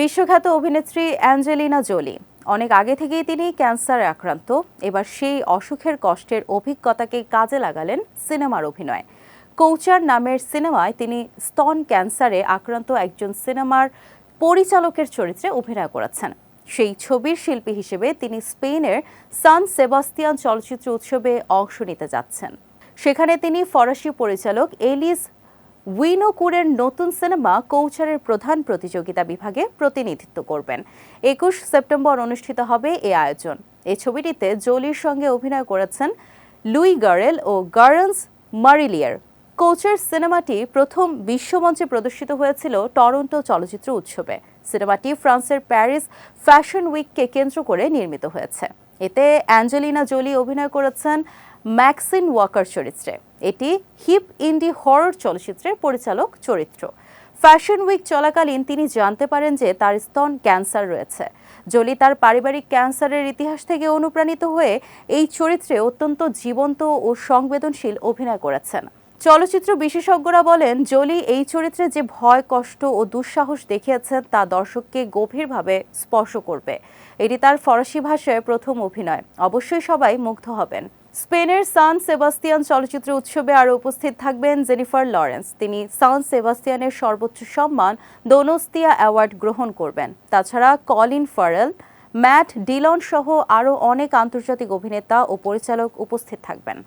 বিশ্বখ্যাত অভিনেত্রী Angelina Jolie. অনেক আগে থেকেই তিনি ক্যান্সারে আক্রান্ত। এবার সেই অসুখের কষ্টের অভিজ্ঞতাকে কাজে লাগালেন সিনেমার অভিনয়। কৌচার নামের সিনেমায় তিনি স্তন ক্যান্সারে আক্রান্ত একজন সিনেমার পরিচালকের চরিত্রে অভিনয় করেছেন। সেই ছবির শিল্পী হিসেবে তিনি স্পেনের সান সেবাস্তিয়ান চলচ্চিত্র উৎসবে অংশ নিতে যাচ্ছেন। সেখানে তিনি ফরাসি পরিচালক এলিস উইনোকুরের নতুন সিনেমা কৌচারের প্রধান প্রতিযোগিতা বিভাগে প্রতিনিধিত্ব করবেন। একুশ সেপ্টেম্বর অনুষ্ঠিত হবে এ আয়োজন। এই ছবিটিতে জোলির সঙ্গে অভিনয় করেছেন লুই গারেল ও গার্লস মারিলিয়ার। কোচের সিনেমাটি প্রথম বিশ্বমঞ্চে প্রদর্শিত হয়েছিল টরন্টো চলচ্চিত্র উৎসবে। সিনেমাটি ফ্রান্সের প্যারিস ফ্যাশন উইককে কেন্দ্র করে নির্মিত হয়েছে। এতে অ্যাঞ্জেলিনা জোলি অভিনয় করেছেন ম্যাক্সিন ওয়াকার চরিত্রে। এটি হিপ ইন্ডি হরর চলচ্চিত্রের পরিচালক চরিত্র। ফ্যাশন উইক চলাকালীন তিনি জানতে পারেন যে তার স্তন ক্যান্সার রয়েছে। জোলি তার পারিবারিক ক্যান্সারের ইতিহাস থেকে অনুপ্রাণিত হয়ে এই চরিত্রে অত্যন্ত জীবন্ত ও সংবেদনশীল অভিনয় করেছেন। চলচ্চিত্র বিশেষজ্ঞরা বলেন, জোলি এই চরিত্রে যে ভয়, কষ্ট ও দুঃসাহস দেখিয়েছেন তা দর্শককে গভীরভাবে স্পর্শ করবে। এটি তার ফরাসি ভাষায় প্রথম অভিনয়। অবশ্যই সবাই মুগ্ধ হবেন। স্পেনের সান সেবাস্তিয়ান চলচ্চিত্র উৎসবে আরও উপস্থিত থাকবেন জেনিফার লরেন্স। তিনি সান সেবাস্তিয়ানের সর্বোচ্চ সম্মান দোনোস্তিয়া অ্যাওয়ার্ড গ্রহণ করবেন। তাছাড়া কলিন ফারেল, ম্যাট ডিলন সহ আরও অনেক আন্তর্জাতিক অভিনেতা ও পরিচালক উপস্থিত থাকবেন।